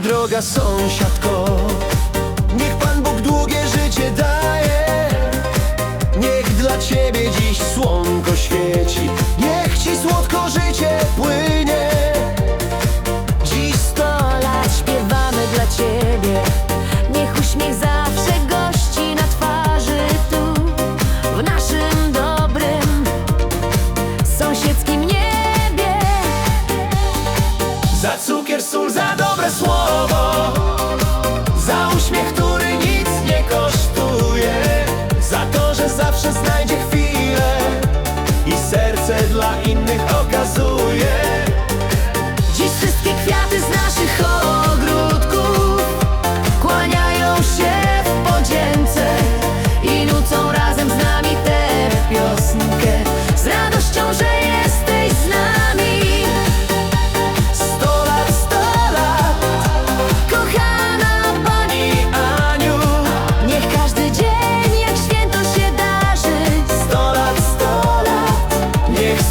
droga sąsiadko. każdzie chwile i serce dla innych okazuje.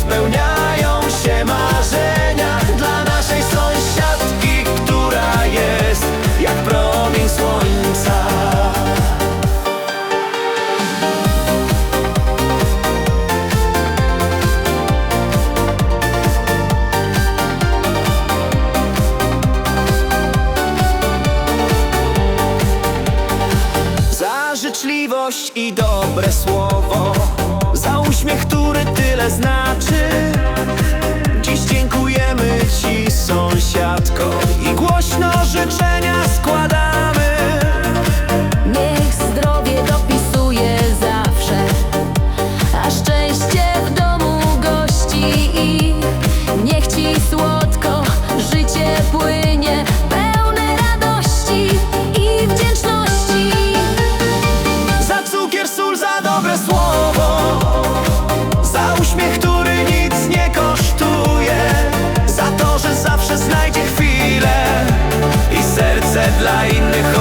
spełniają się marzenia Dla naszej sąsiadki, która jest jak promień słońca. Za życzliwość i dobre słowo Za uśmiech, który wiele znaczy. Dziś dziękujemy Ci sąsiadko I głośno życzenia składamy. Niech zdrowie dopisuje zawsze A szczęście w domu gości i dla innych